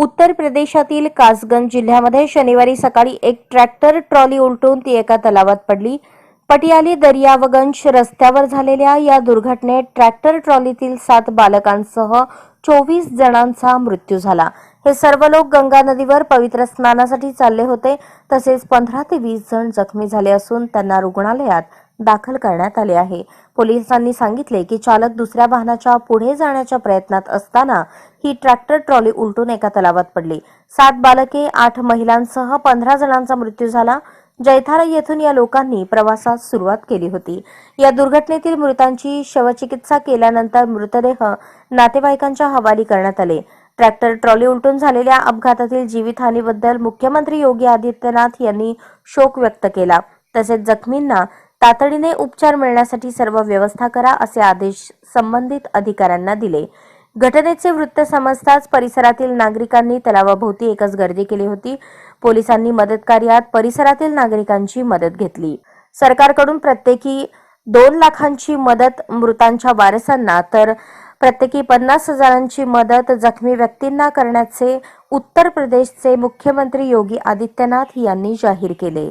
उत्तर प्रदेशातील कासगंज जिल्ह्यामध्ये शनिवारी सकाळी एक ट्रॅक्टर ट्रॉली उलटून ती एका तलावात पडली. पटियाली दर्यावगंज रस्त्यावर झालेल्या या दुर्घटनेत ट्रॅक्टर ट्रॉलीतील सात बालकांसह चोवीस जणांचा मृत्यू झाला. हे सर्व लोक गंगा नदीवर पवित्र स्नानासाठी चालले होते. तसेच पंधरा ते वीस जण जखमी झाले असून त्यांना रुग्णालयात दाखल करण्यात आले आहे. पोलिसांनी सांगितले की चालक दुसऱ्या वाहनाच्या पुढे जाण्याच्या प्रयत्नात असताना ही ट्रॅक्टर ट्रॉली उलटून एका तलावात पडली. सात बालके आठ महिलांसह पंधरा जणांचा मृत्यू झाला. जैथारा येथून या लोकांनी प्रवासास सुरुवात केली होती. या दुर्घटनेतील मृतांची शवचिकित्सा केल्यानंतर मृतदेह नातेवाईकांच्या हवाली करण्यात आले. ट्रॅक्टर ट्रॉली उलटून झालेल्या अपघातातील जीवितहानीबद्दल मुख्यमंत्री योगी आदित्यनाथ यांनी शोक व्यक्त केला. तसेच जखमींना तातडीने उपचार मिळण्यासाठी सर्व व्यवस्था करा असे आदेश संबंधित अधिकाऱ्यांना दिले. घटनेचे वृत्त समजताच परिसरातील नागरिकांनी तलावाभोवती एकच गर्दी केली होती. पोलिसांनी मदत कार्यात परिसरातील नागरिकांची मदत घेतली. सरकारकडून प्रत्येकी दोन लाखांची मदत मृतांच्या वारसांना तर प्रत्येकी पन्नास हजारांची मदत जखमी व्यक्तींना करण्याचे उत्तर प्रदेशचे मुख्यमंत्री योगी आदित्यनाथ यांनी जाहीर केले.